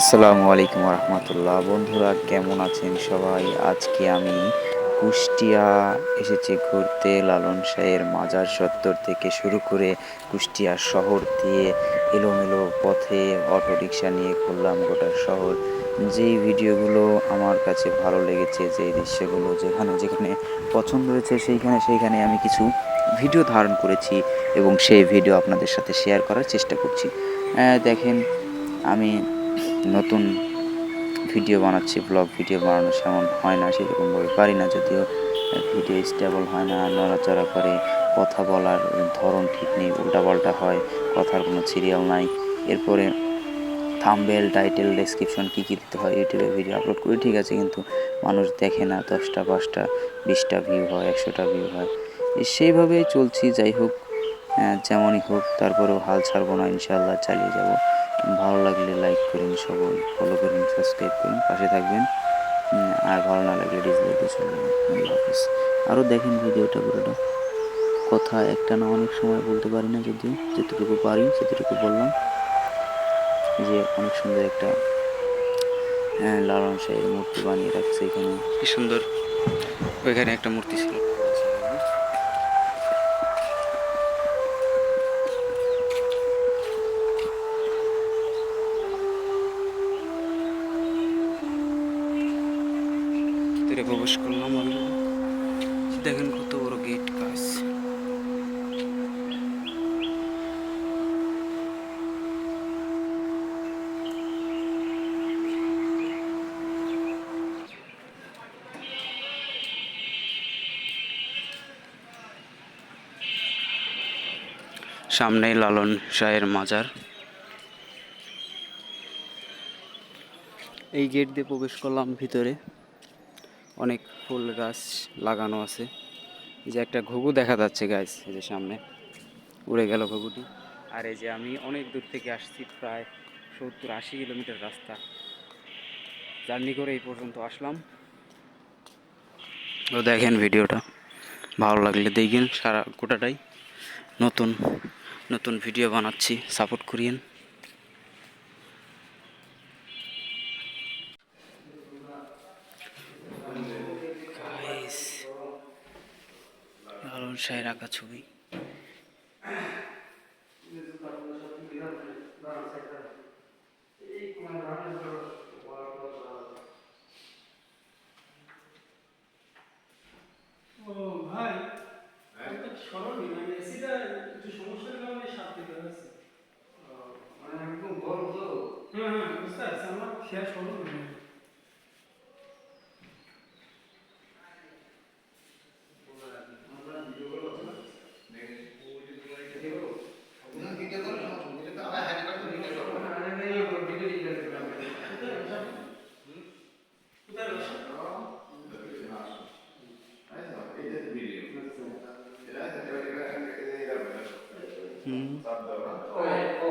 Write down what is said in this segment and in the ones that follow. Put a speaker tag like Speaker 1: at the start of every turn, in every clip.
Speaker 1: আসসালামু আলাইকুম রহমতুল্লাহ বন্ধুরা, কেমন আছেন সবাই? আজকে আমি কুষ্টিয়া এসেছি ঘুরতে। লালন শাহের মাজার চত্বর থেকে শুরু করে কুষ্টিয়া শহর দিয়ে এলোমেলো পথে অটোরিকশা নিয়ে ঘুরলাম গোটা শহর। যেই ভিডিওগুলো আমার কাছে ভালো লেগেছে, যেই দৃশ্যগুলো যেখানে যেখানে পছন্দ হয়েছে, সেইখানে সেইখানে আমি কিছু ভিডিও ধারণ করেছি এবং সেই ভিডিও আপনাদের সাথে শেয়ার করার চেষ্টা করছি। দেখেন, আমি নতুন ভিডিও বানাচ্ছি ব্লগ ভিডিও বানানো সেমন হয় না, সেরকমভাবে পারি না, যদিও ভিডিও স্টেবল হয় না, নড়াচড়া করে কথা বলার ধরন ঠিক নেই, উল্টাপাল্টা হয়, কথার কোনো সিরিয়াল নাই। এরপরে থাম্বেল টাইটেল ডেসক্রিপশন কী কী দিতে হয়, ইউটিউবে ভিডিও আপলোড করি, ঠিক আছে, কিন্তু মানুষ দেখে না, দশটা, পাঁচটা, বিশটা ভিউ হয়, একশোটা ভিউ হয়। সেইভাবেই চলছি, যাই হোক। যেমনই হোক তারপরেও হাল ছাড়বো না ইনশাল্লাহ চালিয়ে যাব। ভালো লাগলে লাইক করুন সবাই ফলো করুন সাবস্ক্রাইব করুন পাশে থাকবেন। আর ভালো না লাগলে ডিসলাইক দিয়ে চলে যাবেন হাফিজ। আরও দেখেন ভিডিওটা পুরোটা। কথা একটা না অনেক সময় বলতে পারি না যদিও যেতটুকু পারি সেতটুকু বললাম। যে অনেক সুন্দর একটা হ্যাঁ, লালন শাহের মূর্তি বানিয়ে রাখছে এখানে। কি সুন্দর। ওইখানে একটা মূর্তি ছিল। প্রবেশ করলাম আমি। দেখেন কত বড় গেট কাজ সামনেই লালন শাহের মাজার। এই গেট দিয়ে প্রবেশ করলাম ভিতরে। অনেক ফুল গাছ লাগানো আছে। যে একটা ঘুঘু দেখা যাচ্ছে গাছ যে সামনে। উড়ে গেল ঘুঘুটি। আর এই যে আমি অনেক দূর থেকে আসছি, প্রায় সত্তর আশি কিলোমিটার রাস্তা। জার্নি করে এই পর্যন্ত আসলাম। তো দেখেন ভিডিওটা। ভালো লাগলে দেখেন সারা গোটাটাই নতুন নতুন ভিডিও বানাচ্ছি। সাপোর্ট করিয়েন গাইস লালন রাখা ছবি
Speaker 2: ও ভাই আমি তো স্মরণই মানে এসিটা একটু সমস্যার কারণে সাত দিতে হয়েছে
Speaker 3: মানে একদম গরম তো
Speaker 2: হ্যাঁ হ্যাঁ বুঝতে পারছি আমার খেয়াল স্মরণ নেই
Speaker 3: না ভিডিও করো না ভিডিও তো আবার হ্যান্ড করে ভিডিও করো না না না এই ভিডিও ডিলিট করে দাও
Speaker 2: কোথায় রয়েছে
Speaker 1: হুম
Speaker 3: ও ও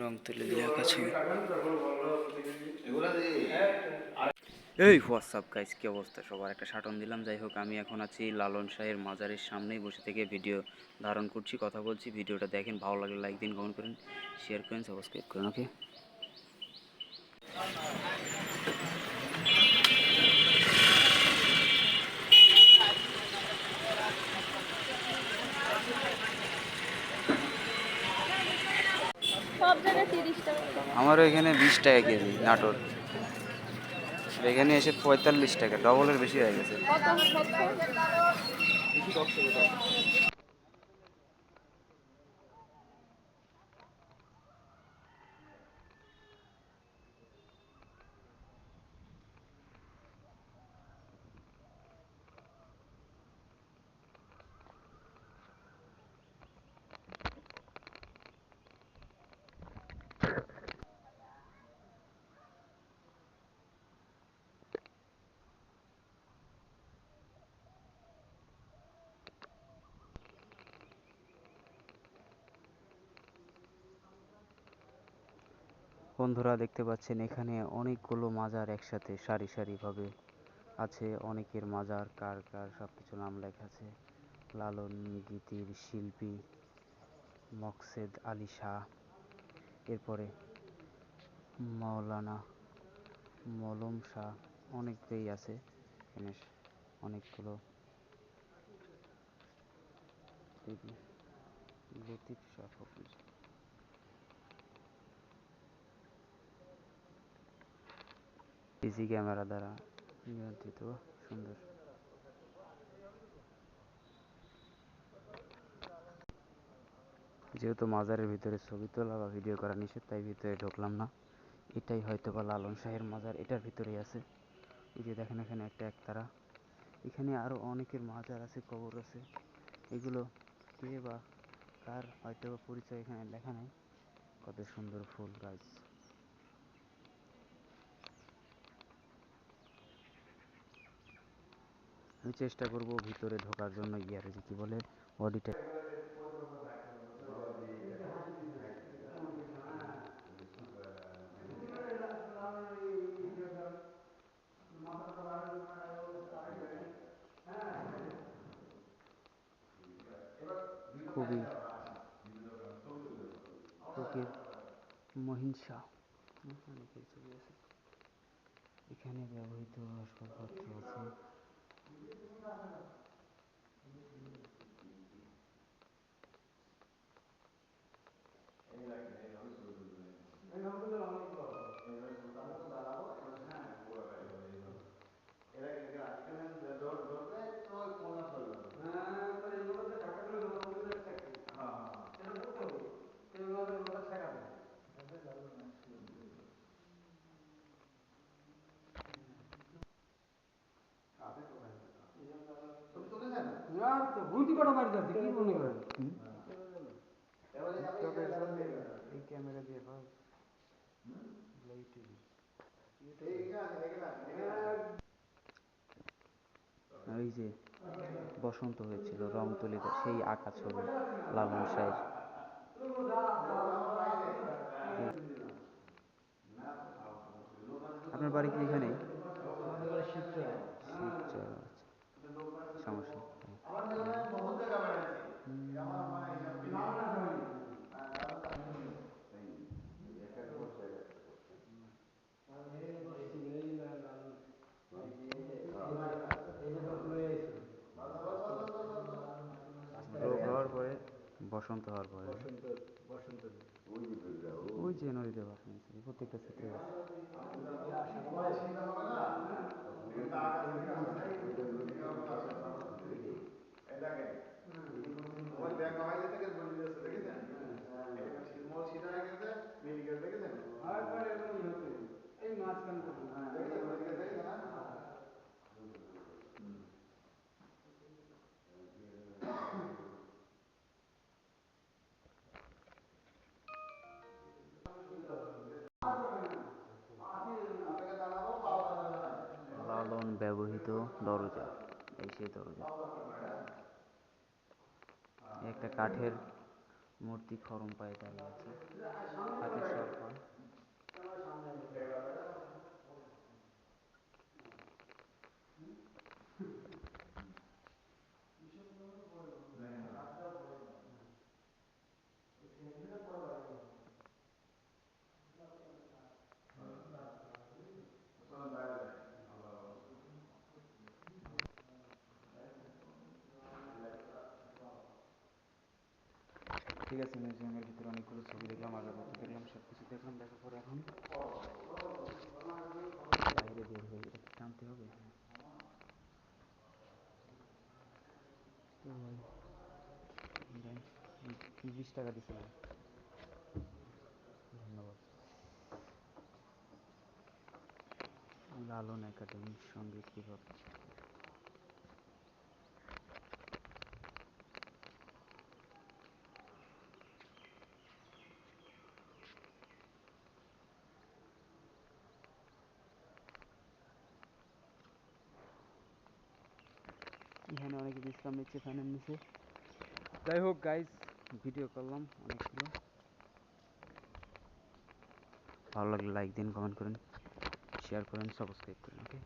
Speaker 1: রং তুলে দিয়ে আঁকা ছবি এই হোয়াটসঅ্যাপ গাইস কি অবস্থা? সবার একটা শাটন দিলাম। যাই হোক, আমি এখন আছি লালন শাহের মাজারের সামনেই বসে থেকে ভিডিও ধারণ করছি, কথা বলছি। ভিডিওটা দেখেন, ভালো লাগলে লাইক দিন কমেন্ট করেন শেয়ার করেন সাবস্ক্রাইব করেন ওকে আমারও এখানে বিশ টাকা কেজি নাটোর। এখানে এসে পঁয়তাল্লিশ টাকা ডবলের বেশি হয়ে গেছে। বন্ধুরা দেখতে পাচ্ছেন এখানে অনেকগুলো মাজার একসাথে সারি সারি ভাবে আছে। অনেকের মাজার কার কার সব কিছু নাম লেখা আছে। লালন, গীতির শিল্পী, মকসেদ আলী শাহ। এরপরে মাওলানা মলম শাহ অনেকেই আছে। এখানে অনেকগুলো লতিফ শাহ। পিসি ক্যামেরা দ্বারা নিয়ন্ত্রিত, সুন্দর। যেহেতু মাজারের ভিতরে ছবি তোলা বা ভিডিও করা নিষেধ, তাই ভিতরে ঢুকলাম না। এটাই হয়তো বা লালন শাহের মাজার, এটার ভিতরেই আছে। এই যে দেখেন এখানে একটা একতারা। এখানে আরও অনেকের মাজার আছে, কবর আছে। এগুলো কে বা কার হয়তো পরিচয় এখানে লেখা নাই। কত সুন্দর ফুল গাছ আমি চেষ্টা করব ভিতরে ঢোকার জন্য ইয়ার যে কি বলে বডিটা খুবই ছবি আছে এখানে ব্যবহৃত আসবাবপত্র আছে।
Speaker 2: Elhamdülillah. কি মনে করেন
Speaker 1: এই ক্যামেরা দিয়ে ওই যে বসন্ত হয়েছিল রংতুলিতে সেই আঁকা ছবি লালন শাহের আপনার বাড়ি কি এখানে শিবচর আচ্ছা সমস্যা নেই।
Speaker 4: আমার জীবনে বহুত জায়গা বেড়াইছি আমার মানে হিসাব কি
Speaker 1: রোগ হওয়ার পরে বসন্ত হওয়ার পরে। ওই যে নদীতে আছে প্রত্যেকটা ক্ষেত্রে
Speaker 4: এই দেখেন
Speaker 1: ব্যবহৃত দরজা এই সেই দরজা। একটা কাঠের মূর্তি খরম পায়ে দাঁড়িয়ে আছে হাতে সরপা
Speaker 4: চলুন বাইরে যাই আল্লাহ
Speaker 1: ঠিক আছে মিউজিয়ামের ভিতরে অনেকগুলো ছবি দেখলাম আগরবাতি দেখলাম সব কিছু দেখলাম, দেখার পরে এখন বাইরে বের হয়ে এটা কি টানতে হবে? বিশ টাকা দিছিলাম ধন্যবাদ। লালন একাডেমি সংগীত বিভাগ এখানে অনেকে বিশ্রাম নিচ্ছে ফ্যানের নিচে। যাই হোক গাইস ভিডিও করলাম অনেকগুলো ভালো লাগলে লাইক দিন কমেন্ট করেন শেয়ার করেন সাবস্ক্রাইব করেন ওকে